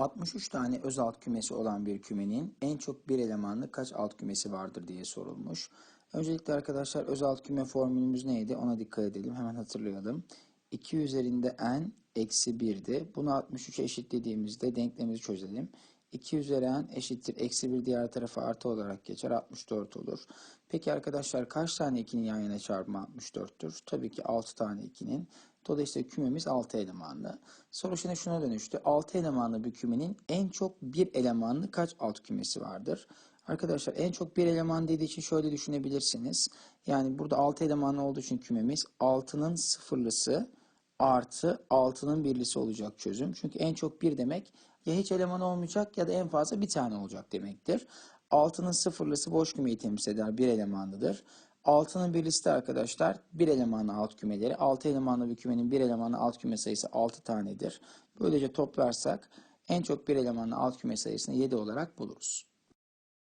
63 tane öz alt kümesi olan bir kümenin en çok bir elemanlı kaç alt kümesi vardır diye sorulmuş. Öncelikle arkadaşlar öz alt küme formülümüz neydi? Ona dikkat edelim. Hemen hatırlayalım. 2 üzerinde n eksi 1'di. Bunu 63'e eşitlediğimizde denklemimizi çözelim. 2 üzeri n eşittir. Eksi 1 diğer tarafa artı olarak geçer. 64 olur. Peki arkadaşlar kaç tane 2'nin yan yana çarpımı 64'tür? Tabii ki 6 tane 2'nin. Dolayısıyla kümemiz 6 elemanlı. Soru şimdi şuna dönüştü. 6 elemanlı bir kümenin en çok bir elemanlı kaç alt kümesi vardır? Arkadaşlar en çok bir eleman dediği için şöyle düşünebilirsiniz. Yani burada 6 elemanlı olduğu için kümemiz 6'nın sıfırlısı artı 6'nın birlisi olacak çözüm. Çünkü en çok bir demek ya hiç eleman olmayacak ya da en fazla bir tane olacak demektir. 6'nın sıfırlısı boş kümeyi temsil eder. Bir elemanlıdır. 6'nın birlisi de arkadaşlar bir elemanlı alt kümeleri. 6 elemanlı bir kümenin bir elemanlı alt küme sayısı 6 tanedir. Böylece toplarsak en çok bir elemanlı alt küme sayısını 7 olarak buluruz.